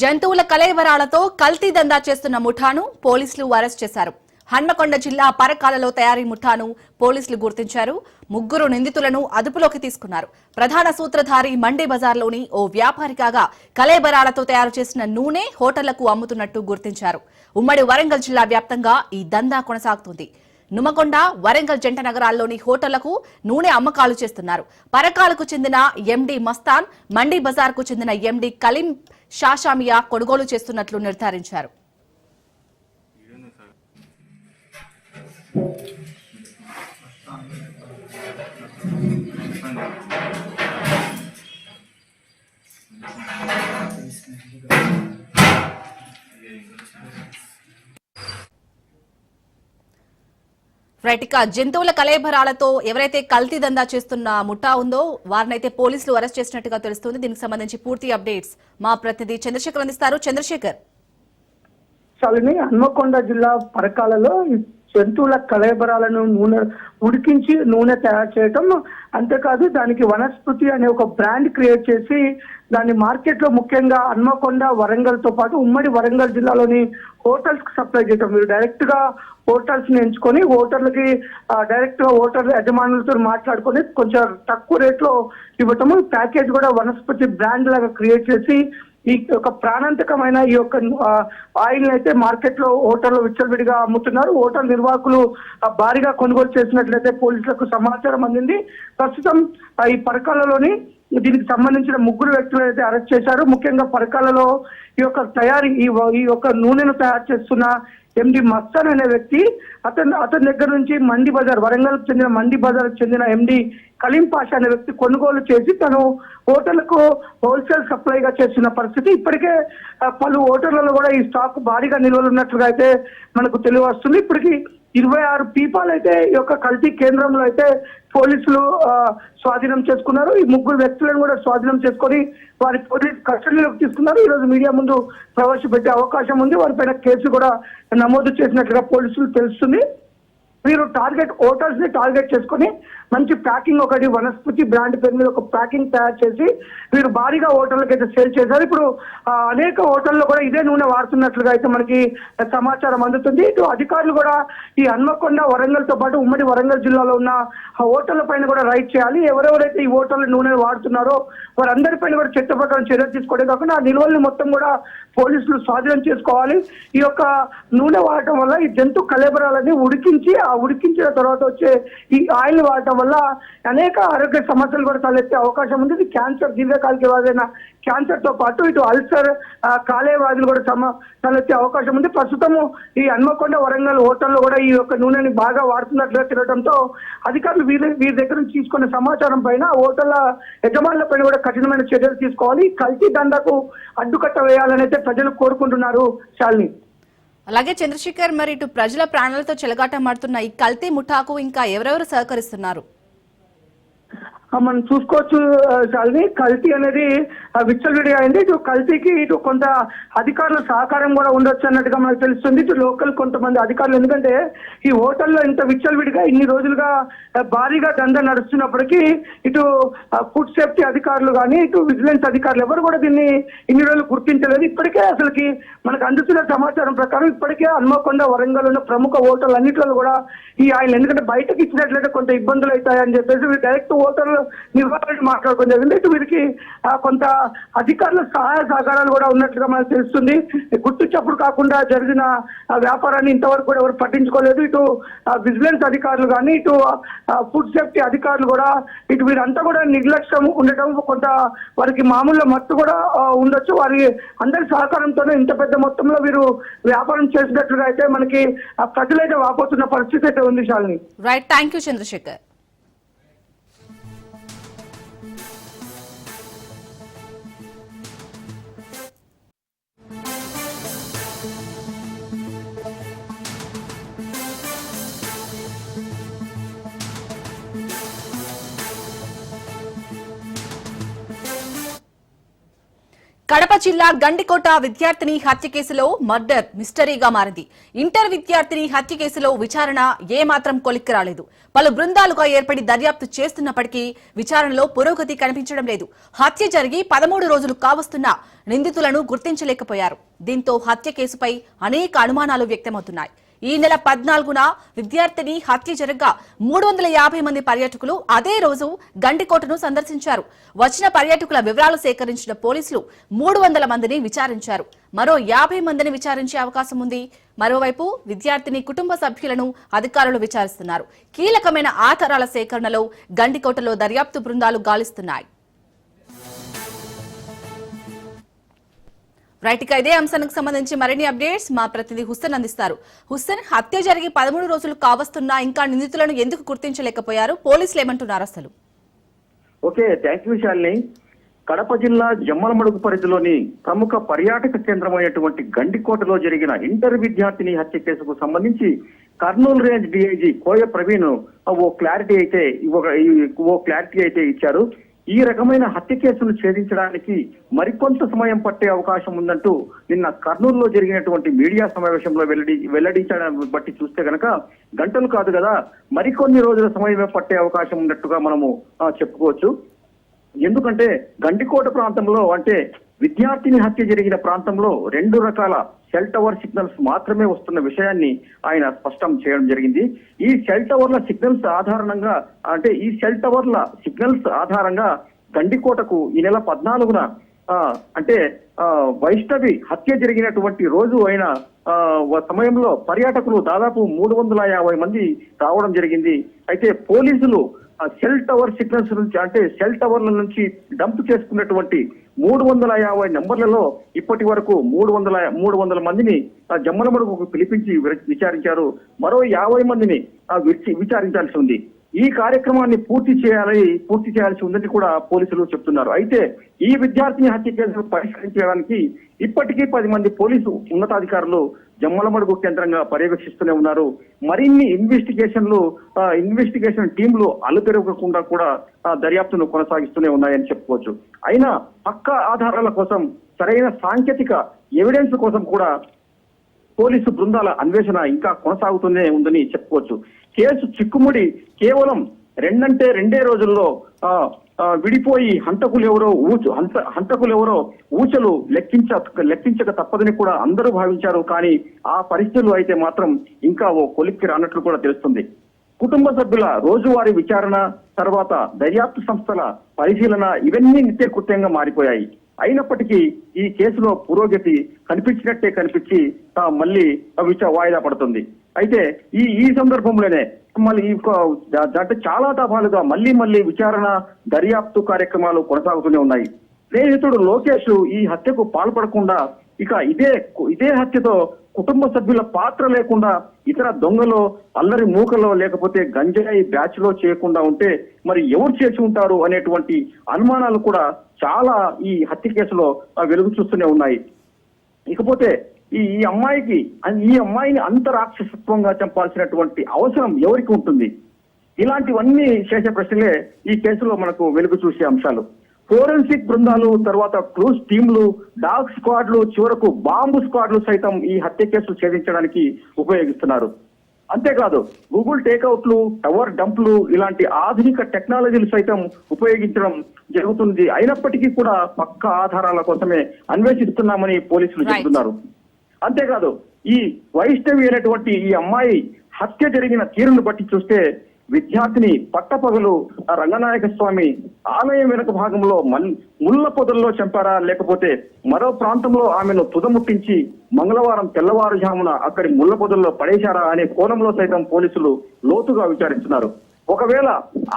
జంతువుల కలయవరాలతో కల్తీ దందా చేస్తున్న ముఠాను పోలీసులు అరెస్ట్ చేశారు. హన్మకొండ జిల్లా పరకాలలో తయారీ ముఠాను పోలీసులు గుర్తించారు. ముగ్గురు నిందితులను అదుపులోకి తీసుకున్నారు. ప్రధాన సూత్రధారి మండీ బజార్లోని ఓ వ్యాపారి కాగా కలేబరాలతో తయారు చేసిన నూనె హోటళ్ళకు అమ్ముతున్నట్టు గుర్తించారు. ఉమ్మడి వరంగల్ జిల్లా వ్యాప్తంగా ఈ దందా కొనసాగుతుంది. నుమకొండ వరంగల్ జంట నగరాల్లోని హోటళ్ళకు నూనె అమ్మకాలు చేస్తున్నారు. పరకాలకు చెందిన ఎండి మస్తాన్ మండి బజార్కు చెందిన ఎండి కలీం షాషామియా కొనుగోలు చేస్తున్నట్లు నిర్ధారించారు. రైట్ ఇక జంతువుల కలయభరాలతో ఎవరైతే కల్తీ దందా చేస్తున్న ముఠా ఉందో వారినైతే పోలీసులు అరెస్ట్ చేసినట్టుగా తెలుస్తుంది. దీనికి సంబంధించి పూర్తి అప్డేట్స్ మా ప్రతినిధి చంద్రశేఖర్ అందిస్తారు. చంద్రశేఖర్. హన్మకొండ జిల్లా పరకాలలో జంతువుల కళేబరాలను నూనె ఉడికించి నూనె తయారు చేయటం అంతేకాదు దానికి వనస్పతి అనే ఒక బ్రాండ్ క్రియేట్ చేసి దాన్ని మార్కెట్లో ముఖ్యంగా హన్మకొండ వరంగల్తో పాటు ఉమ్మడి వరంగల్ జిల్లాలోని హోటల్స్కి సప్లై చేయటం. మీరు డైరెక్ట్గా హోటల్స్ని ఎంచుకొని హోటర్లకి డైరెక్ట్గా హోటల్ యజమానులతో మాట్లాడుకొని కొంచెం తక్కువ రేట్లో ఇవ్వటము. ప్యాకేజ్ కూడా వనస్పతి బ్రాండ్ లాగా క్రియేట్ చేసి ఈ యొక్క ప్రాణాంతకమైన ఈ యొక్క ఆయిల్ అయితే మార్కెట్లో హోటల్లో విచ్చలవిడిగా అమ్ముతున్నారు. హోటల్ నిర్వాహకులు భారీగా కొనుగోలు చేసినట్లయితే పోలీసులకు సమాచారం అందింది. ప్రస్తుతం ఈ పరకాలలోని దీనికి సంబంధించిన ముగ్గురు వ్యక్తులు అయితే అరెస్ట్ చేశారు. ముఖ్యంగా పరకాలలో ఈ యొక్క తయారీ ఈ ఈ యొక్క నూనెను తయారు చేస్తున్న ఎండి మస్తాన్ అనే వ్యక్తి అతను అతని దగ్గర నుంచి మండి బజార్ వరంగల్ చెందిన మండి బజార్కు చెందిన ఎండి కలీం పాషా అనే వ్యక్తి కొనుగోలు చేసి తను హోటళ్ళకు హోల్సేల్ సప్లైగా చేస్తున్న పరిస్థితి. ఇప్పటికే పలు హోటళ్ళలో కూడా ఈ స్టాక్ భారీగా నిల్వలు ఉన్నట్లుగా అయితే మనకు తెలియవస్తుంది. ఇప్పటికీ ఇప్పటికి ఇరవై ఆరు పీపాలు అయితే ఈ యొక్క కల్తీ కేంద్రంలో అయితే పోలీసులు స్వాధీనం చేసుకున్నారు. ఈ ముగ్గురు వ్యక్తులను కూడా స్వాధీనం చేసుకొని వారి పోలీస్ కస్టడీలోకి తీసుకున్నారు. ఈ రోజు మీడియా ముందు ప్రవేశపెట్టే అవకాశం ఉంది. వారిపైన కేసు కూడా నమోదు చేసినట్లుగా పోలీసులు తెలుస్తుంది. మీరు టార్గెట్ ఓటర్స్ని టార్గెట్ చేసుకొని మంచి ప్యాకింగ్ ఒకటి వనస్పతి బ్రాండ్ పేరు మీద ఒక ప్యాకింగ్ తయారు చేసి మీరు భారీగా హోటళ్ళకి అయితే సేల్ చేశారు. ఇప్పుడు అనేక హోటల్లో కూడా ఇదే నూనె వాడుతున్నట్లుగా అయితే మనకి సమాచారం అందుతుంది. ఇటు అధికారులు కూడా ఈ హన్మకొండ వరంగల్తో పాటు ఉమ్మడి వరంగల్ జిల్లాలో ఉన్న ఆ హోటళ్ళ పైన కూడా రైడ్ చేయాలి. ఎవరెవరైతే ఈ హోటల్ నూనె వాడుతున్నారో వారందరిపైన కూడా చట్ట ప్రకారం చర్యలు తీసుకోవడం కాకుండా ఆ నిల్వల్ని మొత్తం కూడా పోలీసులు స్వాధీనం చేసుకోవాలి. ఈ యొక్క నూనె వాడటం వల్ల ఈ జంతు కలేబరాలని ఉడికించి ఆ ఉడికించిన తర్వాత వచ్చే ఈ ఆయిల్ వాడటం వల్ల అనేక ఆరోగ్య సమస్యలు కూడా తలెత్తే అవకాశం ఉంది. ఇది క్యాన్సర్ దీర్ఘకాలిక వ్యాధైన క్యాన్సర్తో పాటు ఇటు అల్సర్ కాలే వ్యాధులు కూడా సమ తలెత్తే అవకాశం ఉంది. ప్రస్తుతము ఈ హన్మకొండ వరంగల్ హోటల్లో కూడా ఈ యొక్క నూనెని బాగా వాడుతున్నట్లుగా తిరగడంతో అధికారులు వీరి వీరి దగ్గర నుంచి తీసుకున్న సమాచారం పైన హోటళ్ళ యజమానుల పైన కూడా కఠినమైన చర్యలు తీసుకోవాలి. కల్తీ దందాకు అడ్డుకట్ట వేయాలని అయితే ప్రజలు కోరుకుంటున్నారు శాలిని. అలాగే చంద్రశేఖర్ మరి ఇటు ప్రజల ప్రాణాలతో చెలగాటమాడుతున్న ఈ కల్తీ ముఠాకు ఇంకా ఎవరెవరు సహకరిస్తున్నారు? మనం చూసుకోవచ్చు ఆ, కల్తీ అనేది విచ్చలవిడి అయింది. ఇటు కల్తీకి ఇటు కొంత అధికారుల సహకారం కూడా ఉండొచ్చు అన్నట్టుగా మనకు తెలుస్తుంది. ఇటు లోకల్ కొంతమంది అధికారులు. ఎందుకంటే ఈ హోటల్లో ఇంత విచ్చలవిడిగా ఇన్ని రోజులుగా భారీగా దంద నడుస్తున్నప్పటికీ ఇటు ఫుడ్ సేఫ్టీ అధికారులు కానీ ఇటు విజిలెన్స్ అధికారులు ఎవరు కూడా దీన్ని ఇన్ని రోజులు గుర్తించలేదు. ఇప్పటికే అసలుకి మనకు అందుతున్న సమాచారం ప్రకారం ఇప్పటికే హన్మకొండ వరంగల్ ఉన్న ప్రముఖ హోటల్ అన్నింటిలో కూడా ఈ ఆయన ఎందుకంటే బయటకు ఇచ్చినట్లయితే కొంత ఇబ్బందులు అవుతాయని చెప్పేసి డైరెక్ట్ హోటల్ నిర్వాహకులు మాట్లాడుకోవడం జరిగింది. ఇటు వీరికి కొంత అధికారుల సహాయ సహకారాలు కూడా ఉన్నట్లుగా మనకు తెలుస్తుంది. గుర్తు చప్పుడు కాకుండా జరిగిన వ్యాపారాన్ని ఇంతవరకు కూడా ఎవరు పట్టించుకోలేదు. ఇటు విజిలెన్స్ అధికారులు కానీ ఇటు ఫుడ్ సేఫ్టీ అధికారులు కూడా ఇటు వీరంతా కూడా నిర్లక్ష్యం ఉండటం కొంత వారికి మామూలు మత్తు కూడా ఉండొచ్చు. వారి అందరి సహకారంతోనే ఇంత పెద్ద మొత్తంలో వీరు వ్యాపారం చేసినట్లుగా అయితే మనకి ప్రజలైతే వాపోతున్న పరిస్థితి అయితే ఉంది Shalini. Right thank you Chandrasekhar Kadapa జిల్లా గండికోట విద్యార్థిని హత్య కేసులో మర్డర్ మిస్టరీగా మారింది. ఇంటర్ విద్యార్థిని హత్య కేసులో విచారణ ఏమాత్రం కొలిక్కి రాలేదు. పలు బృందాలుగా ఏర్పడి దర్యాప్తు చేస్తున్నప్పటికీ విచారణలో పురోగతి కనిపించడం లేదు. హత్య జరిగి పదమూడు రోజులు కావస్తున్నా నిందితులను గుర్తించలేకపోయారు. దీంతో హత్య కేసుపై అనేక అనుమానాలు వ్యక్తమవుతున్నాయి. ఈ నెల పద్నాలుగున విద్యార్థిని హత్య జరగ్గా మూడు వందల యాభై మంది పర్యాటకులు అదే రోజు గండికోటను సందర్శించారు. వచ్చిన పర్యాటకుల వివరాలు సేకరించిన పోలీసులు మూడు వందల మందిని విచారించారు. మరో యాభై మందిని విచారించే అవకాశం ఉంది. మరోవైపు విద్యార్థిని కుటుంబ సభ్యులను అధికారులు విచారిస్తున్నారు. కీలకమైన ఆధారాల సేకరణలో గండికోటలో దర్యాప్తు బృందాలు గాలిస్తున్నాయి. రైట్ ఇక ఇదే అంశానికి సంబంధించి మరిన్ని అప్డేట్స్ మా ప్రతినిధి హుస్సేన్ అందిస్తారు. హుస్సేన్ హత్య జరిగి పదమూడు రోజులు కావస్తున్నా ఇంకా నిందితులను ఎందుకు గుర్తించలేకపోయారు? పోలీసులు ఏమంటున్నారు అసలు? Okay thank you Shalini. Kadapa జిల్లా జమ్మలమడుగు పరిధిలోని ప్రముఖ పర్యాటక కేంద్రమైనటువంటి గండికోటలో జరిగిన ఇంటర్ విద్యార్థిని హత్య కేసుకు సంబంధించి కర్నూలు రేంజ్ డిఐజీ కోయ ప్రవీణ్ ఓ క్లారిటీ అయితే ఓ క్లారిటీ అయితే ఇచ్చారు. ఈ రకమైన హత్య కేసును ఛేదించడానికి మరికొంత సమయం పట్టే అవకాశం ఉందంటూ నిన్న కర్నూలులో జరిగినటువంటి మీడియా సమావేశంలో వెల్లడి వెల్లడించడం బట్టి చూస్తే కనుక గంటలు కాదు కదా మరికొన్ని రోజుల సమయమే పట్టే అవకాశం ఉన్నట్టుగా మనము చెప్పుకోవచ్చు. ఎందుకంటే గండికోట ప్రాంతంలో అంటే విద్యార్థిని హత్య జరిగిన ప్రాంతంలో రెండు రకాల సెల్ టవర్ సిగ్నల్స్ మాత్రమే వస్తున్న విషయాన్ని ఆయన స్పష్టం చేయడం జరిగింది. ఈ సెల్ టవర్ల సిగ్నల్స్ ఆధారంగా అంటే ఈ సెల్ టవర్ల సిగ్నల్స్ ఆధారంగా గండికోటకు ఈ నెల పద్నాలుగున అంటే వైష్ణవి హత్య జరిగినటువంటి రోజు అయిన సమయంలో పర్యాటకులు దాదాపు మూడు వందల యాభై మంది రావడం జరిగింది. అయితే పోలీసులు సెల్ టవర్ సిగ్నల్స్ నుంచి అంటే సెల్ టవర్ల నుంచి డంప్ చేసుకున్నటువంటి మూడు వందల యాభై నెంబర్లలో ఇప్పటి వరకు మూడు వందల మూడు వందల మందిని ఆ జమ్మలమడుగుకు పిలిపించి విచారించారు. మరో యాభై మందిని ఆ విచి- విచారించాల్సి ఉంది. ఈ కార్యక్రమాన్ని పూర్తి చేయాలి పూర్తి చేయాల్సి ఉందని కూడా పోలీసులు చెప్తున్నారు. అయితే ఈ విద్యార్థిని హత్య కేసును పరిష్కరించడానికి ఇప్పటికీ పది మంది పోలీసు ఉన్నతాధికారులు జమ్మలమడుగు కేంద్రంగా పర్యవేక్షిస్తూనే ఉన్నారు. మరిన్ని ఇన్వెస్టిగేషన్లు ఇన్వెస్టిగేషన్ టీంలు అలుపెరగకుండా కూడా దర్యాప్తును కొనసాగిస్తూనే ఉన్నాయని చెప్పుకోవచ్చు. అయినా పక్క ఆధారాల కోసం సరైన సాంకేతిక ఎవిడెన్స్ కోసం కూడా పోలీసు బృందాల అన్వేషణ ఇంకా కొనసాగుతూనే ఉందని చెప్పుకోవచ్చు. కేసు చిక్కుముడి కేవలం రెండంటే రెండే రోజుల్లో విడిపోయి హంతకులు ఎవరో ఊచు హంత హంతకులు ఎవరో ఊచలు లెక్కించ లెక్కించక తప్పదని కూడా అందరూ భావించారు. కానీ ఆ పరిస్థితులు అయితే మాత్రం ఇంకా ఓ కొలిక్కి రానట్లు కూడా తెలుస్తుంది. కుటుంబ సభ్యుల రోజువారీ విచారణ తర్వాత దర్యాప్తు సంస్థల పరిశీలన ఇవన్నీ నిత్యకృత్యంగా మారిపోయాయి. అయినప్పటికీ ఈ కేసులో పురోగతి కనిపించినట్టే కనిపించి మళ్ళీ విచ వాయిదా పడుతుంది. అయితే ఈ ఈ సందర్భంలోనే మళ్ళీ అంటే చాలా దఫాలుగా మళ్ళీ మళ్ళీ విచారణ దర్యాప్తు కార్యక్రమాలు కొనసాగుతూనే ఉన్నాయి. స్నేహితుడు లోకేష్ ఈ హత్యకు పాల్పడకుండా ఇక ఇదే ఇదే హత్యతో కుటుంబ సభ్యుల పాత్ర లేకుండా ఇతర దొంగలో అల్లరి మూకలో లేకపోతే గంజాయి బ్యాచ్లో చేయకుండా ఉంటే మరి ఎవరు చేసి ఉంటారు అనేటువంటి అనుమానాలు కూడా చాలా ఈ హత్య కేసులో వెలుగు చూస్తూనే ఉన్నాయి. ఇకపోతే ఈ ఈ అమ్మాయికి ఈ అమ్మాయిని అంత రాక్షసత్వంగా చంపాల్సినటువంటి అవసరం ఎవరికి ఉంటుంది? ఇలాంటివన్నీ చేసే ప్రశ్నలే ఈ కేసులో మనకు వెలుగు చూసే అంశాలు. ఫోరెన్సిక్ బృందాలు తర్వాత క్లూస్ టీంలు డాగ్ స్క్వాడ్లు చివరకు బాంబు స్క్వాడ్లు సైతం ఈ హత్య కేసులు ఛేదించడానికి ఉపయోగిస్తున్నారు. అంతేకాదు గూగుల్ టేక్అవుట్లు టవర్ డంప్లు ఇలాంటి ఆధునిక టెక్నాలజీలు సైతం ఉపయోగించడం జరుగుతుంది. అయినప్పటికీ కూడా పక్క ఆధారాల కోసమే అన్వేషిస్తున్నామని పోలీసులు. చెబుతున్నారు. అంతేకాదు ఈ వైష్ణవి అనేటువంటి ఈ అమ్మాయి హత్య జరిగిన తీరును బట్టి చూస్తే విద్యార్థిని పట్టపగలు రంగనాయక స్వామి ఆలయం వెనుక భాగంలో మల్ ముళ్ళ పొదల్లో చంపారా లేకపోతే మరో ప్రాంతంలో ఆమెను తుదముట్టించి మంగళవారం తెల్లవారుజామున అక్కడి ముళ్ళ పొదల్లో పడేశారా అనే కోణంలో సైతం పోలీసులు లోతుగా విచారిస్తున్నారు. ఒకవేళ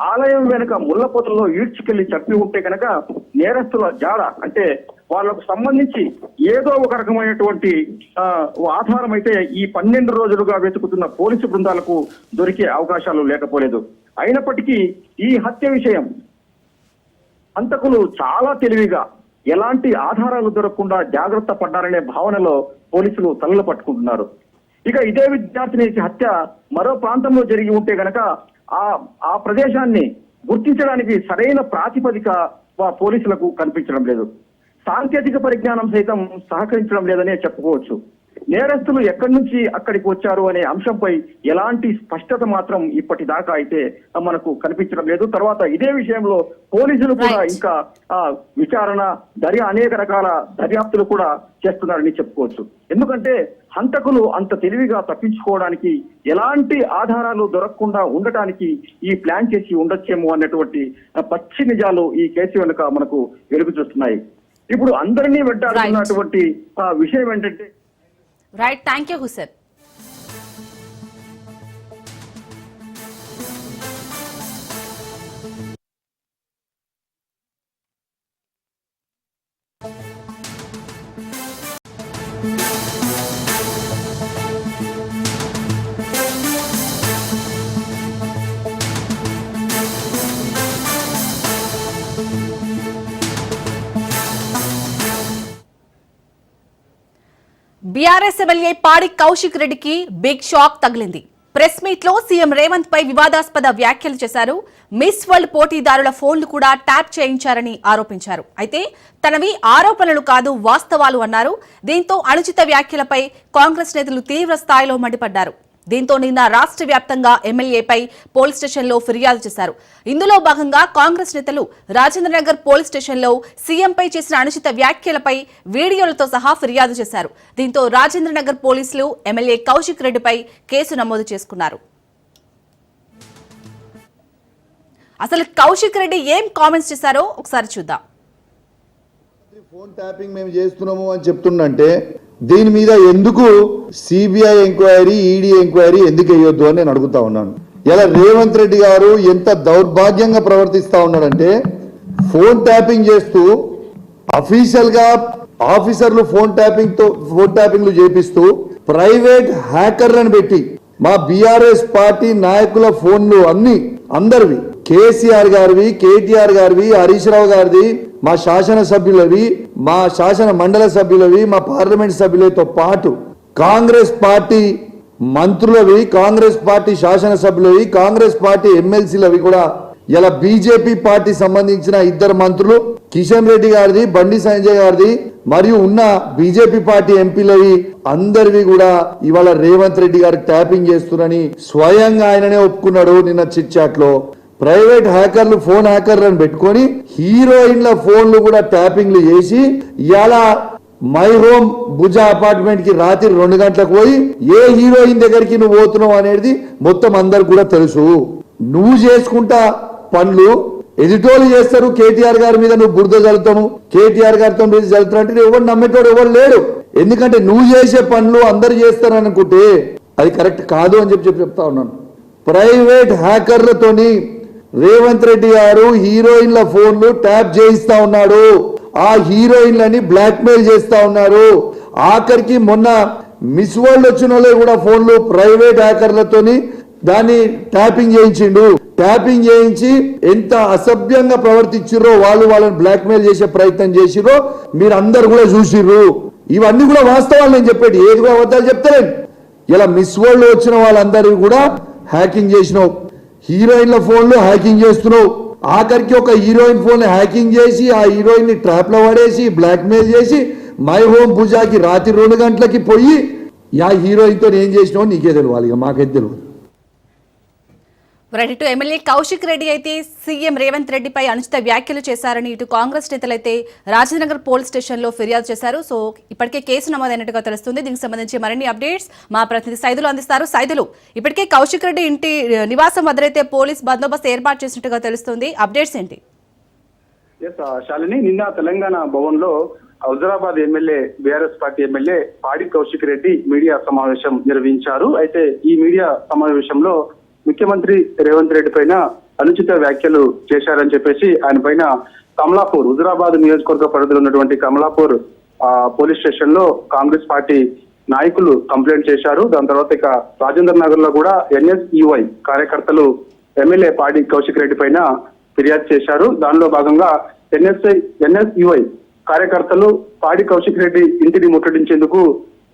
ఆలయం వెనుక ముళ్ళ పొదల్లో ఈడ్చుకెళ్ళి చంపి ఉంటే కనుక నేరస్తుల జాడ అంటే వాళ్ళకు సంబంధించి ఏదో ఒక రకమైనటువంటి ఆధారం అయితే ఈ పన్నెండు రోజులుగా వెతుకుతున్న పోలీసు బృందాలకు దొరికే అవకాశాలు లేకపోలేదు. అయినప్పటికీ ఈ హత్య విషయం హంతకులు చాలా తెలివిగా ఎలాంటి ఆధారాలు దొరకకుండా జాగ్రత్త పడ్డారనే భావనలో పోలీసులు తలలు పట్టుకుంటున్నారు. ఇక ఇదే విద్యార్థిని హత్య మరో ప్రాంతంలో జరిగి ఉంటే గనక ఆ ఆ ప్రదేశాన్ని గుర్తించడానికి సరైన ప్రాతిపదిక వా- పోలీసులకు కనిపించడం లేదు. సాంకేతిక పరిజ్ఞానం సైతం సహకరించడం లేదనే చెప్పుకోవచ్చు. నేరస్తులు ఎక్కడి నుంచి అక్కడికి వచ్చారు అనే అంశంపై ఎలాంటి స్పష్టత మాత్రం ఇప్పటిదాకా అయితే మనకు కనిపించడం లేదు. తర్వాత ఇదే విషయంలో పోలీసులు కూడా. ఇంకా ఆ, విచారణ దర్యా అనేక రకాల దర్యాప్తులు కూడా చేస్తున్నారని చెప్పుకోవచ్చు. ఎందుకంటే హంతకులు అంత తెలివిగా తప్పించుకోవడానికి ఎలాంటి ఆధారాలు దొరకకుండా ఉండటానికి ఈ ప్లాన్ చేసి ఉండొచ్చేమో అన్నటువంటి పచ్చి నిజాలు ఈ కేసు వెనుక మనకు వెలుగు చూస్తున్నాయి. ఇప్పుడు అందరినీ వెంటాడుతున్నటువంటి ఆ, విషయం ఏంటంటే right thank you Hussain BRS MLA Padi Kaushik రెడ్డికి బిగ్ షాక్ తగిలింది. ప్రెస్ మీట్లో సీఎం రేవంత్ పై వివాదాస్పద వ్యాఖ్యలు చేశారు. మిస్ వరల్డ్ పోటీదారుల ఫోన్లు కూడా ట్యాప్ చేయించారని ఆరోపించారు. అయితే తనవి ఆరోపణలు కాదు వాస్తవాలు అన్నారు. దీంతో అనుచిత వ్యాఖ్యలపై కాంగ్రెస్ నేతలు తీవ్ర స్థాయిలో మండిపడ్డారు. దీంతో నిన్న రాష్ట్ర వ్యాప్తంగా ఎమ్మెల్యేపై పోలీస్ స్టేషన్లో ఫిర్యాదు చేశారు. ఇందులో భాగంగా కాంగ్రెస్ నేతలు రాజేంద్రనగర్ పోలీస్ స్టేషన్లో సీఎంపై చేసిన అనుచిత వ్యాఖ్యలపై వీడియోలతో సహా ఫిర్యాదు చేశారు. దీంతో రాజేంద్రనగర్ పోలీసులు ఎమ్మెల్యే కౌశిక్ రెడ్డిపై కేసు నమోదు చేసుకున్నారు. అసలు కౌశిక్ రెడ్డి ఏం కామెంట్స్ చేశారో ఒకసారి చూద్దాం. ఫోన్ ట్యాపింగ్ మేము చేస్తున్నాము అని చెప్తుండంటే దీని మీద ఎందుకు సిబిఐ ఎంక్వైరీ ఈడీ ఎంక్వైరీ ఎందుకు వేయొద్దు అని నేను అడుగుతా ఉన్నాను. ఇలా రేవంత్ రెడ్డి గారు ఎంత దౌర్భాగ్యంగా ప్రవర్తిస్తా ఉన్నాడంటే ఫోన్ ట్యాపింగ్ చేస్తూ అఫీషియల్గా ఆఫీసర్లు ఫోన్ ట్యాపింగ్తో ఫోన్ ట్యాపింగ్లు చేపిస్తూ ప్రైవేట్ హ్యాకర్లను పెట్టి మా బీఆర్ఎస్ పార్టీ నాయకుల ఫోన్లు అన్ని అందరివి. కేసీఆర్ గారివి కేటీఆర్ గారివి హరీష్ రావు గారిది మా శాసన సభ్యులవి మా శాసన మండల సభ్యులవి మా పార్లమెంట్ సభ్యులతో పాటు కాంగ్రెస్ పార్టీ మంత్రులవి కాంగ్రెస్ పార్టీ శాసన సభ్యులవి కాంగ్రెస్ పార్టీ ఎమ్మెల్సీలవి కూడా ఇలా బీజేపీ పార్టీ సంబంధించిన ఇద్దరు మంత్రులు కిషన్ రెడ్డి గారిది బండి సంజయ్ గారిది మరియు ఉన్న బీజేపీ పార్టీ ఎంపీలవి అందరివి కూడా ఇవాళ రేవంత్ రెడ్డి గారు ట్యాపింగ్ చేస్తున్నారని స్వయంగా ఆయననే ఒప్పుకున్నాడు నిన్న చిట్ చాట్లో ప్రైవేట్ హ్యాకర్లు ఫోన్ హ్యాకర్లను పెట్టుకొని హీరోయిన్ల ఫోన్లు కూడా ట్యాపింగ్లు చేసి ఇలా మై హోమ్ భుజ అపార్ట్మెంట్కి రాత్రి రెండు గంటలకు పోయి ఏ హీరోయిన్ దగ్గరికి నువ్వు పోతున్నావు అనేది మొత్తం అందరికి కూడా తెలుసు. నువ్వు చేసుకుంటా పనులు ఎదుటోళ్ళు చేస్తారు కేటీఆర్ గారి మీద నువ్వు బురద చల్లుతాను కేటీఆర్ గారితో మీద చల్లుతావు అంటే ఎవరు నమ్మేటోడు ఎవరు లేడు. ఎందుకంటే నువ్వు చేసే పనులు అందరు చేస్తారు అనుకుంటే అది కరెక్ట్ కాదు అని చెప్పి చెప్పి చెప్తా ఉన్నాను. ప్రైవేట్ హ్యాకర్లతోని రేవంత్ రెడ్డి గారు హీరోయిన్ల ఫోన్లు ట్యాప్ చేయిస్తా ఉన్నాడు. ఆ హీరోయిన్లని బ్లాక్మెయిల్ చేస్తా ఉన్నారు. ఆఖరికి మొన్న మిస్ వరల్డ్ వచ్చిన వాళ్ళే కూడా ఫోన్లు ప్రైవేట్ హ్యాకర్లతోని దాన్ని ట్యాపింగ్ చేయించిండు. ట్యాపింగ్ చేయించి ఎంత అసభ్యంగా ప్రవర్తించిర్రో వాళ్ళు వాళ్ళని బ్లాక్మెయిల్ చేసే ప్రయత్నం చేసిరో మీరు అందరు కూడా చూసిర్రు. ఇవన్నీ కూడా వాస్తవాలు నేను చెప్పేది. ఏది కూడా అబద్ధాలు చెప్తలేను. ఇలా మిస్ వరల్డ్ వచ్చిన వాళ్ళందరూ కూడా హ్యాకింగ్ చేసినావు. హీరోయిన్ల ఫోన్లు హ్యాకింగ్ చేస్తున్నావు. ఆఖరికి ఒక హీరోయిన్ ఫోన్ హ్యాకింగ్ చేసి ఆ హీరోయిన్ని ట్రాప్లో పడేసి బ్లాక్మెయిల్ చేసి మై హోమ్ పూజాకి రాత్రి రెండు గంటలకి పోయి ఆ హీరోయిన్తో ఏం చేసినావు నీకే తెలియాలి ఇక మాకైతే తెలియదు. రైట్ ఇటు ఎమ్మెల్యే కౌశిక్ రెడ్డి అయితే సీఎం రేవంత్ రెడ్డిపై అనుచిత వ్యాఖ్యలు చేశారని ఇటు కాంగ్రెస్ నేతలైతే రాజనగర్ పోలీస్ స్టేషన్లో ఫిర్యాదు చేశారు. సో ఇప్పటికే కేసు నమోదైనట్టుగా తెలుస్తుంది. దీనికి సంబంధించి మరిన్ని అప్డేట్స్ మా ప్రతినిధి సైదులు అందిస్తారు. సైదులు ఇప్పటికే కౌశిక్ రెడ్డి ఇంటి నివాసం వద్దరైతే పోలీస్ బందోబస్తు ఏర్పాటు చేసినట్టుగా తెలుస్తుంది. అప్డేట్స్ ఏంటి? శాలిని uh, నిన్న తెలంగాణ భవన్లో Huzurabad MLA BRS party MLA Padi Kaushik Reddy media సమావేశం నిర్వహించారు. అయితే ఈ మీడియా సమావేశంలో ముఖ్యమంత్రి రేవంత్ రెడ్డి పైన అనుచిత వ్యాఖ్యలు చేశారని చెప్పేసి ఆయన పైన కమలాపూర్ హుజరాబాద్ నియోజకవర్గ పరిధిలో ఉన్నటువంటి కమలాపూర్ ఆ, పోలీస్ స్టేషన్లో కాంగ్రెస్ పార్టీ నాయకులు కంప్లైంట్ చేశారు. దాని తర్వాత ఇక రాజేంద్ర నగర్లో కూడా ఎన్ఎస్ఈవై కార్యకర్తలు ఎమ్మెల్యే పాడి కౌశిక్ రెడ్డి పైన ఫిర్యాదు చేశారు. దానిలో భాగంగా ఎన్ఎస్ఐ ఎన్ఎస్యుఐ కార్యకర్తలు పాడి కౌశిక్ రెడ్డి ఇంటిని ముట్టడించేందుకు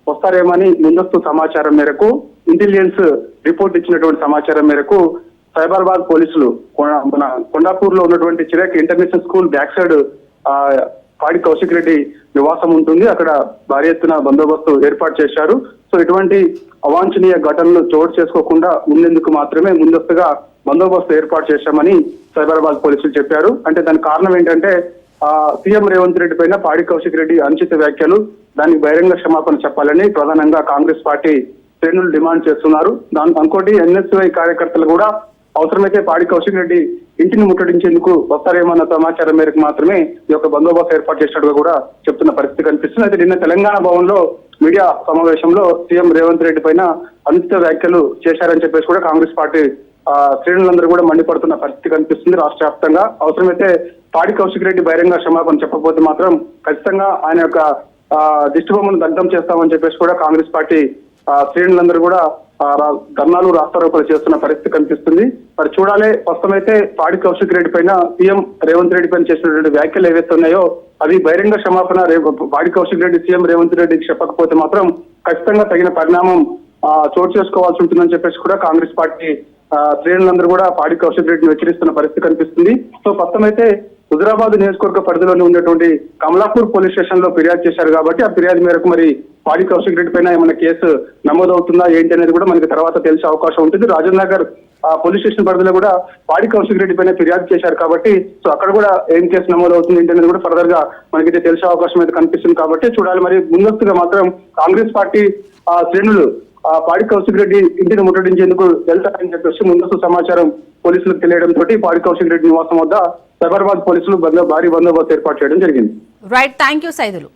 వస్తారేమని ముందస్తు సమాచారం మేరకు ఇంటెలిజెన్స్ రిపోర్ట్ ఇచ్చినటువంటి సమాచారం మేరకు సైబరాబాద్ పోలీసులు మన కొండాపూర్లో ఉన్నటువంటి Chirag international school back side ఆ, పాడి కౌశిక్ రెడ్డి నివాసం ఉంటుంది. అక్కడ భారీ ఎత్తున బందోబస్తు ఏర్పాటు చేశారు. సో ఇటువంటి అవాంఛనీయ ఘటనలు చోటు చేసుకోకుండా ఉండేందుకు మాత్రమే ముందస్తుగా బందోబస్తు ఏర్పాటు చేశామని సైబరాబాద్ పోలీసులు చెప్పారు. అంటే దానికి కారణం ఏంటంటే ఆ సీఎం రేవంత్ రెడ్డి పైన పాడి కౌశిక్ రెడ్డి అనుచిత వ్యాఖ్యలు దానికి బహిరంగ క్షమాపణ చెప్పాలని ప్రధానంగా కాంగ్రెస్ పార్టీ శ్రేణులు డిమాండ్ చేస్తున్నారు. దాని ఇంకోటి ఎన్ఎస్వై కార్యకర్తలు కూడా అవసరమైతే పాడి కౌశిక్ రెడ్డి ఇంటిని ముట్టడించేందుకు వస్తారేమన్న సమాచారం మేరకు మాత్రమే ఈ యొక్క బందోబస్తు ఏర్పాటు చేసినట్టుగా కూడా చెప్తున్న పరిస్థితి కనిపిస్తుంది. అయితే నిన్న తెలంగాణ భవన్లో మీడియా సమావేశంలో సీఎం రేవంత్ రెడ్డి పైన అనుచిత వ్యాఖ్యలు చేశారని చెప్పేసి కూడా కాంగ్రెస్ పార్టీ ఆ, శ్రేణులందరూ కూడా మండిపడుతున్న పరిస్థితి కనిపిస్తుంది. రాష్ట్ర వ్యాప్తంగా అవసరమైతే పాడి కౌశిక్ రెడ్డి బహిరంగ క్షమాపణ చెప్పకపోతే మాత్రం ఖచ్చితంగా ఆయన యొక్క ఆ, దిష్టిబొమ్మను దగ్ధం చేస్తామని చెప్పేసి కూడా కాంగ్రెస్ పార్టీ శ్రేణులందరూ కూడా ధర్నాలు రాస్తారోపణలు చేస్తున్న పరిస్థితి కనిపిస్తుంది. మరి చూడాలి ప్రస్తుతమైతే పాడి కౌశిక్ రెడ్డి పైన సీఎం రేవంత్ రెడ్డి పైన చేసినటువంటి వ్యాఖ్యలు ఏవైతే ఉన్నాయో అవి బహిరంగ క్షమాపణ పాడి కౌశిక్ రెడ్డి సీఎం రేవంత్ రెడ్డికి చెప్పకపోతే మాత్రం ఖచ్చితంగా తగిన పరిణామం ఆ, చోటు చేసుకోవాల్సి ఉంటుందని చెప్పేసి కూడా కాంగ్రెస్ పార్టీ శ్రేణులందరూ కూడా పాడి కౌశిక్ రెడ్డిని హెచ్చరిస్తున్న పరిస్థితి కనిపిస్తుంది. సో ప్రస్తుతమైతే హుజరాబాద్ నియోజకవర్గ పరిధిలోనే ఉన్నటువంటి కమలాపూర్ పోలీస్ స్టేషన్లో ఫిర్యాదు చేశారు కాబట్టి ఆ ఫిర్యాదు మేరకు మరి పాడి కౌశిక్ రెడ్డి పైన ఏమైనా కేసు నమోదవుతుందా ఏంటి అనేది కూడా మనకి తర్వాత తెలిసే అవకాశం ఉంటుంది. రాజనగర్ నగర్ ఆ పోలీస్ స్టేషన్ పరిధిలో కూడా పాడి కౌశిక్ రెడ్డి పైన ఫిర్యాదు చేశారు కాబట్టి సో అక్కడ కూడా ఏం కేసు నమోదవుతుంది ఏంటి అనేది కూడా ఫర్దర్గా మనకైతే తెలిసే అవకాశం అయితే కనిపిస్తుంది కాబట్టి చూడాలి. మరి ముందస్తుగా మాత్రం కాంగ్రెస్ పార్టీ ఆ శ్రేణులు ఆ పాడి కౌశిక్ రెడ్డి ఇంటిని ముట్టడించేందుకు వెళ్తారని చెప్పేసి ముందస్తు సమాచారం పోలీసులకు తెలియడంతో పాడి కౌశిక్ రెడ్డి నివాసం వద్ద సైబరాబాద్ పోలీసులు బందో భారీ బందోబస్తు ఏర్పాటు చేయడం జరిగింది. Right thank you Saidulu.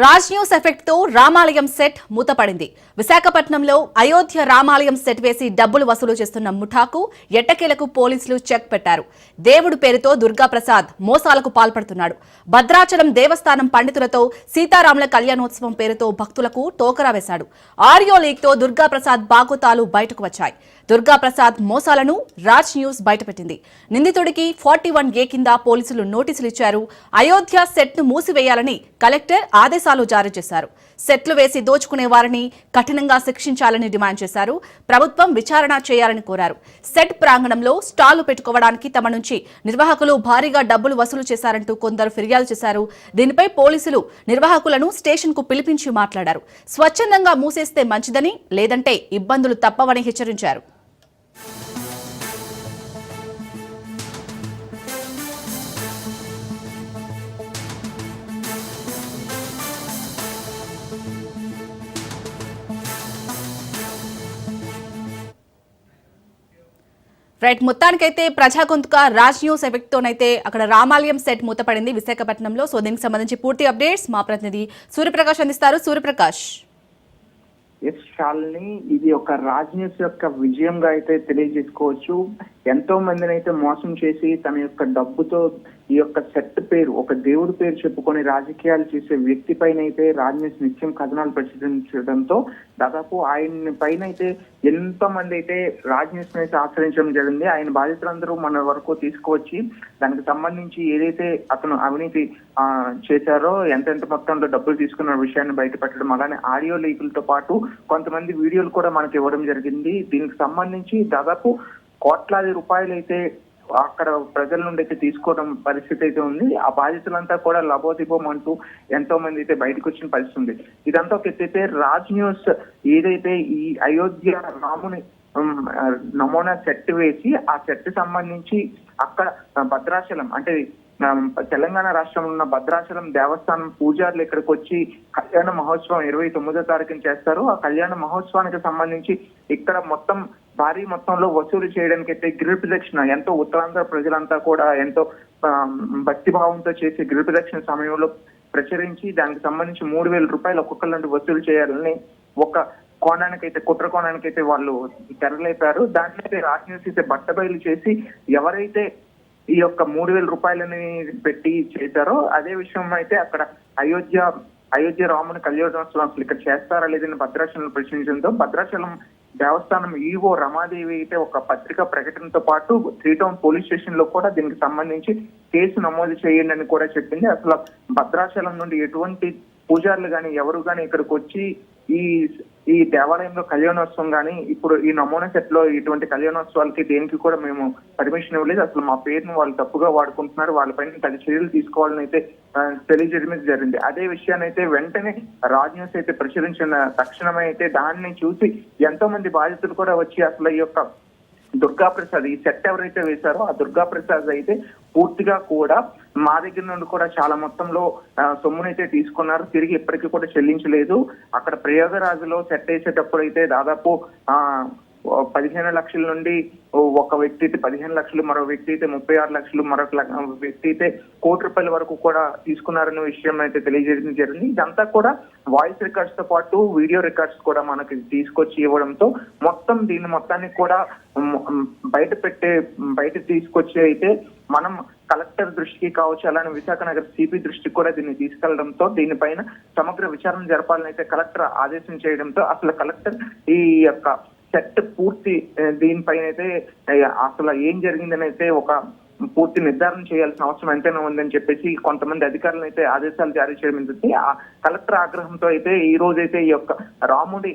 Raj news ఎఫెక్ట్తో రామాలయం సెట్ మూతపడింది. విశాఖపట్నంలో అయోధ్య రామాలయం సెట్ వేసి డబ్బులు వసూలు చేస్తున్న ముఠాకు ఎట్టకేలకు పోలీసులు చెక్ పెట్టారు. దేవుడు పేరుతో దుర్గా ప్రసాద్ మోసాలకు పాల్పడుతున్నాడు. భద్రాచలం దేవస్థానం పండితులతో సీతారాముల కళ్యాణోత్సవం పేరుతో భక్తులకు టోకరా వేశాడు. ఆడియో లీక్తో దుర్గా ప్రసాద్ బాగోతాలు బయటకు వచ్చాయి. దుర్గాప్రసాద్ మోసాలను రాజ్ న్యూస్ బయటపెట్టింది. నిందితుడికి ఫార్టీ వన్ ఏ కింద పోలీసులు నోటీసులు ఇచ్చారు అయోధ్య సెట్ను మూసివేయాలని కలెక్టర్ ఆదేశాలు జారీ చేశారు. సెట్లు వేసి దోచుకునే వారిని కఠినంగా శిక్షించాలని డిమాండ్ చేశారు. ప్రభుత్వం విచారణ చేయాలని కోరారు. సెట్ ప్రాంగణంలో స్టాళ్ళు పెట్టుకోవడానికి తమ నుంచి నిర్వాహకులు భారీగా డబ్బులు వసూలు చేశారంటూ కొందరు ఫిర్యాదు చేశారు. దీనిపై పోలీసులు నిర్వాహకులను స్టేషన్కు పిలిపించి మాట్లాడారు. స్వచ్ఛందంగా మూసేస్తే మంచిదని లేదంటే ఇబ్బందులు తప్పవని హెచ్చరించారు. రైట్ మొత్తానికైతే ప్రజా గొంతుక రాజ్ న్యూస్ ఎఫెక్ట్తోనైతే అక్కడ రామాలయం సెట్ మూతపడింది విశాఖపట్నంలో. సో దీనికి సంబంధించి పూర్తి అప్డేట్స్ మా ప్రతినిధి సూర్యప్రకాష్ అందిస్తారు. సూర్యప్రకాష్. ఎస్ శాలిని ఇది ఒక రాజ్ న్యూస్ యొక్క విజయంగా అయితే తెలియజేసుకోవచ్చు. ఎంతో మందిని అయితే మోసం చేసి తన యొక్క డబ్బుతో ఈ యొక్క సెట్ పేరు ఒక దేవుడి పేరు చెప్పుకొని రాజకీయాలు చేసే వ్యక్తి పైన అయితే రాజ్ నిత్యం కథనాలు ప్రచురించడంతో దాదాపు ఆయన పైన అయితే ఎంతో మంది అయితే రాజ్ అయితే ఆశ్రయించడం జరిగింది. ఆయన బాధితులందరూ మన వరకు తీసుకువచ్చి దానికి సంబంధించి ఏదైతే అతను అవినీతి ఆ, చేశారో ఎంతెంత మొత్తంలో డబ్బులు తీసుకున్న విషయాన్ని బయటపెట్టడం అలానే ఆడియో లీకులతో పాటు కొంతమంది వీడియోలు కూడా మనకి ఇవ్వడం జరిగింది. దీనికి సంబంధించి దాదాపు కోట్లాది రూపాయలు అయితే అక్కడ ప్రజల నుండి అయితే తీసుకోవడం పరిస్థితి అయితే ఉంది. ఆ బాధితులంతా కూడా లబోదిబోం అంటూ ఎంతో మంది అయితే బయటకు వచ్చిన పరిస్థితి ఉంది. ఇదంతా ఒక అయితే రాజ్ న్యూస్ ఏదైతే ఈ అయోధ్య రాముని నమూనా సెట్ వేసి ఆ సెట్ సంబంధించి అక్కడ భద్రాచలం అంటే తెలంగాణ రాష్ట్రంలో ఉన్న భద్రాచలం దేవస్థానం పూజారులు ఇక్కడికి వచ్చి కళ్యాణ మహోత్సవం ఇరవై తొమ్మిదో తారీఖున చేస్తారు. ఆ కళ్యాణ మహోత్సవానికి సంబంధించి ఇక్కడ మొత్తం భారీ మొత్తంలో వసూలు చేయడానికి అయితే గిరి ప్రదక్షిణ ఎంతో ఉత్తరాంధ్ర ప్రజలంతా కూడా ఎంతో భక్తిభావంతో భక్తి భావంతో చేసే గిరి ప్రదక్షిణ సమయంలో ప్రచురించి దానికి సంబంధించి మూడు వేల రూపాయలు ఒక్కొక్కరి నుండి వసూలు చేయాలని ఒక కోణానికైతే కుట్ర కోణానికైతే వాళ్ళు తెరలేపారు. దాన్ని అయితే రాజనీతి అయితే బట్టబయలు చేసి ఎవరైతే ఈ యొక్క మూడు వేల రూపాయలని పెట్టి చేశారో అదే విషయం అయితే అక్కడ అయోధ్య అయోధ్య రాముని కళ్యాణోత్సవం అసలు ఇక్కడ చేస్తారా లేదని భద్రాచలం ప్రశ్నించడంతో భద్రాచలం దేవస్థానం ఈవో రమాదేవి అయితే ఒక పత్రిక ప్రకటనతో పాటు త్రీ టౌన్ పోలీస్ స్టేషన్లో కూడా దీనికి సంబంధించి కేసు నమోదు చేయండి అని కూడా చెప్పింది. అసలు భద్రాచలం నుండి ఎటువంటి పూజారులు కానీ ఎవరు కానీ ఇక్కడికి వచ్చి ఈ ఈ దేవాలయంలో కళ్యాణోత్సవం కానీ ఇప్పుడు ఈ నమూనా సెట్లో ఇటువంటి కళ్యాణోత్సవాలకి దేనికి కూడా మేము పర్మిషన్ ఇవ్వలేదు. అసలు మా పేరును వాళ్ళు తప్పుగా వాడుకుంటున్నారు. వాళ్ళపైన తగిన చర్యలు తీసుకోవాలని అయితే తెలియజేయడం జరిగింది. అదే విషయాన్ని అయితే వెంటనే రాజ్ న్యూస్ అయితే ప్రచురించిన తక్షణమే అయితే దాన్ని చూసి ఎంతో మంది బాధితులు కూడా వచ్చి అసలు ఈ యొక్క దుర్గా ప్రసాద్ ఈ సెట్ ఎవరైతే వేశారో ఆ దుర్గా ప్రసాద్ అయితే పూర్తిగా కూడా మా దగ్గర నుండి కూడా చాలా మొత్తంలో సొమ్మునైతే తీసుకున్నారు. తిరిగి ఇప్పటికీ కూడా చెల్లించలేదు. అక్కడ ప్రయోగరాజులో సెట్ వేసేటప్పుడు అయితే దాదాపు ఆ పదిహేను లక్షల నుండి ఒక వ్యక్తి అయితే పదిహేను లక్షలు మరో వ్యక్తి అయితే ముప్పై ఆరు లక్షలు మరొక వ్యక్తి అయితే కోటి రూపాయల వరకు కూడా తీసుకున్నారనే విషయం అయితే తెలియజేయడం జరిగింది. ఇదంతా కూడా వాయిస్ రికార్డ్స్తో పాటు వీడియో రికార్డ్స్ కూడా మనకి తీసుకొచ్చి ఇవ్వడంతో మొత్తం దీన్ని మొత్తాన్ని కూడా బయట పెట్టే బయట తీసుకొచ్చి అయితే మనం కలెక్టర్ దృష్టికి కావచ్చు అలానే విశాఖ నగర్ సిపి దృష్టికి కూడా దీన్ని తీసుకెళ్ళడంతో దీనిపైన సమగ్ర విచారణ జరపాలని అయితే కలెక్టర్ ఆదేశం చేయడంతో అసలు కలెక్టర్ ఈ యొక్క సెట్ పూర్తి దీనిపైన అయితే అసలు ఏం జరిగిందని అయితే ఒక పూర్తి నిర్ధారణ చేయాల్సిన అవసరం ఎంతైనా ఉందని చెప్పేసి కొంతమంది అధికారులను అయితే ఆదేశాలు జారీ చేయడం జరిగింది ఆ కలెక్టర్ ఆగ్రహంతో అయితే ఈ రోజు అయితే ఈ యొక్క రాముడి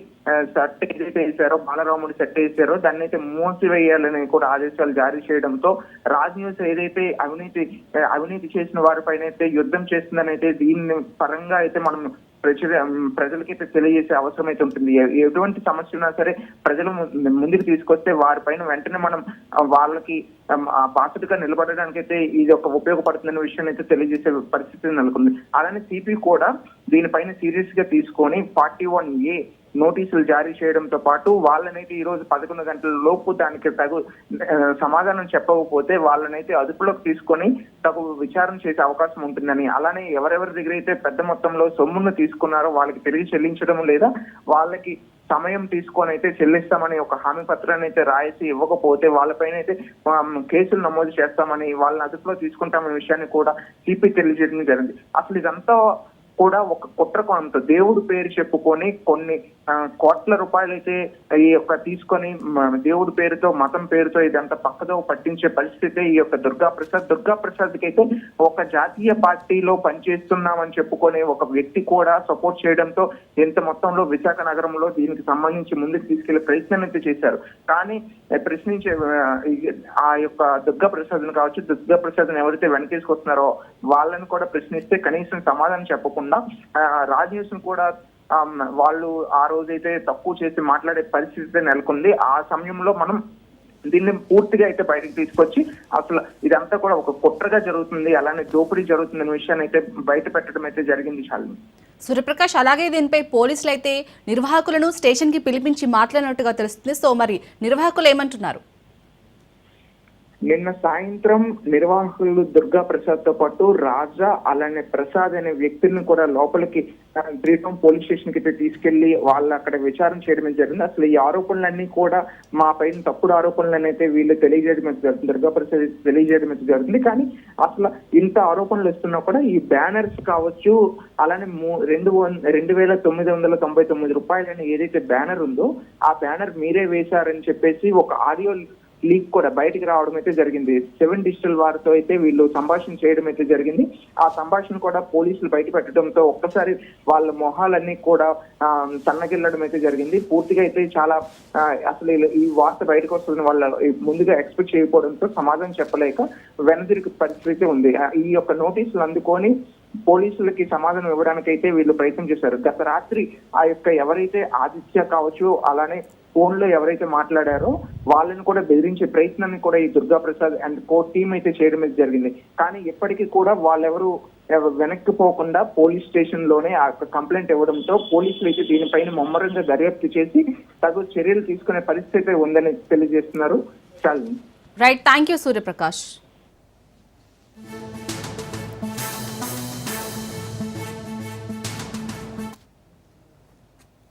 సెట్ ఏదైతే వేశారో బాలరాముడి సెట్ వేశారో దాన్ని అయితే మూసివేయాలని కూడా ఆదేశాలు జారీ చేయడంతో రాజ్ న్యూస్ ఏదైతే అవినీతి అవినీతి చేసిన వారిపైన అయితే యుద్ధం చేస్తుందని అయితే దీన్ని పరంగా అయితే మనం ప్రజల ప్రజలకైతే తెలియజేసే అవసరం అయితే ఉంటుంది. ఎటువంటి సమస్య ఉన్నా సరే ప్రజలు ముందుకు తీసుకొస్తే వారిపైన వెంటనే మనం వాళ్ళకి ఆమ్, నిలబడడానికి అయితే ఇది ఒక ఉపయోగపడుతుందనే విషయాన్ని అయితే తెలియజేసే పరిస్థితి నెలకొంది. అలానే సిపి కూడా దీనిపైన సీరియస్గా తీసుకొని ఫార్టీ వన్ ఏ నోటీసులు జారీ చేయడంతో పాటు వాళ్ళనైతే ఈ రోజు పదకొండు గంటల లోపు దానికి తగు సమాధానం చెప్పకపోతే వాళ్ళనైతే అదుపులోకి తీసుకొని తగు విచారణ చేసే అవకాశం ఉంటుందని అలానే ఎవరెవరి దగ్గర అయితే పెద్ద మొత్తంలో సొమ్మును తీసుకున్నారో వాళ్ళకి తిరిగి చెల్లించడం లేదా వాళ్ళకి సమయం తీసుకొని అయితే చెల్లిస్తామని ఒక హామీ పత్రాన్ని అయితే రాసి ఇవ్వకపోతే వాళ్ళపైన అయితే కేసులు నమోదు చేస్తామని వాళ్ళని అదుపులో తీసుకుంటామనే విషయాన్ని కూడా సిపి తెలియజేయడం జరిగింది. అసలు ఇదంతా కూడా ఒక కుట్ర కొంత దేవుడు పేరు చెప్పుకొని కొన్ని కోట్ల రూపాయలు అయితే ఈ యొక్క తీసుకొని దేవుడి పేరుతో మతం పేరుతో ఇదంతా పక్కదో పట్టించే పరిస్థితి ఈ యొక్క దుర్గా ప్రసాద్ దుర్గా ప్రసాద్కి అయితే ఒక జాతీయ పార్టీలో పనిచేస్తున్నామని చెప్పుకొని ఒక వ్యక్తి కూడా సపోర్ట్ చేయడంతో ఎంత మొత్తంలో విశాఖ నగరంలో దీనికి సంబంధించి ముందుకు తీసుకెళ్ళే ప్రయత్నం అయితే చేశారు. కానీ ప్రశ్నించే ఆ, ఆ యొక్క దుర్గా ప్రసాద్ కావచ్చు దుర్గా ప్రసాద్ ఎవరైతే వెనకేసుకొస్తున్నారో వాళ్ళని కూడా ప్రశ్నిస్తే కనీసం సమాధానం చెప్పకుండా రాజేష్ కూడా వాళ్ళు ఆ రోజైతే తక్కువ చేసి మాట్లాడే పరిస్థితి అయితే నెలకొంది. ఆ సమయంలో మనం దీన్ని పూర్తిగా అయితే బయటకు తీసుకొచ్చి అసలు ఇదంతా కూడా ఒక కుట్రగా జరుగుతుంది అలానే దోపిడీ జరుగుతుంది అనే విషయాన్ని అయితే బయట పెట్టడం అయితే జరిగింది శాలిని సూర్యప్రకాష్ అలాగే దీనిపై పోలీసులు అయితే నిర్వాహకులను స్టేషన్కి పిలిపించి మాట్లాడినట్టుగా తెలుస్తుంది. సో మరి నిర్వాహకులు ఏమంటున్నారు? నిన్న సాయంత్రం నిర్వాహకులు దుర్గా ప్రసాద్తో పాటు రాజా అలానే ప్రసాద్ అనే వ్యక్తులను కూడా లోపలికి త్రీ పోలీస్ స్టేషన్కి అయితే తీసుకెళ్ళి వాళ్ళు అక్కడ విచారణ చేయడం జరిగింది. అసలు ఈ ఆరోపణలన్నీ కూడా మా పైన తప్పుడు ఆరోపణలను అయితే వీళ్ళు తెలియజేయడం జరుగుతుంది. దుర్గా ప్రసాద్ తెలియజేయడం జరుగుతుంది. కానీ అసలు ఇంత ఆరోపణలు వస్తున్నా కూడా ఈ బ్యానర్స్ కావచ్చు అలానే మూ- రెండు రెండు వేల తొమ్మిది వందల తొంభై తొమ్మిది రూపాయలని ఏదైతే బ్యానర్ ఉందో ఆ బ్యానర్ మీరే వేశారని చెప్పేసి ఒక ఆడియో లీక్ కూడా బయటికి రావడం అయితే జరిగింది. సెవెన్ డిజిటల్ వారితో అయితే వీళ్ళు సంభాషణ చేయడం అయితే జరిగింది. ఆ సంభాషణ కూడా పోలీసులు బయట పెట్టడంతో ఒక్కసారి వాళ్ళ మొహాలన్నీ కూడా సన్నగిల్లడం అయితే జరిగింది. పూర్తిగా అయితే చాలా అసలు ఈ వార్త బయటకు వస్తుంది వాళ్ళ ముందుగా ఎక్స్పెక్ట్ చేయకపోవడంతో సమాధానం చెప్పలేక వెనదిరికి పరిస్థితి ఉంది. ఈ యొక్క నోటీసులు అందుకొని పోలీసులకి సమాధానం ఇవ్వడానికి అయితే వీళ్ళు ప్రయత్నం చేశారు. గత రాత్రి ఆ యొక్క ఎవరైతే ఆదిత్య కావచ్చు అలానే ఫోన్లో ఎవరైతే మాట్లాడారో వాళ్ళని కూడా బెదిరించే ప్రయత్నాన్ని కూడా ఈ Durga Prasad and co team అయితే చేయడం జరిగింది. కానీ ఇప్పటికీ కూడా వాళ్ళెవరు వెనక్కి పోకుండా పోలీస్ స్టేషన్లోనే ఆ కంప్లైంట్ ఇవ్వడంతో పోలీసులు అయితే దీనిపైన ముమ్మరంగా దర్యాప్తు చేసి తగు చర్యలు తీసుకునే పరిస్థితి ఉందని తెలియజేస్తున్నారు. Right thank you Suryaprakash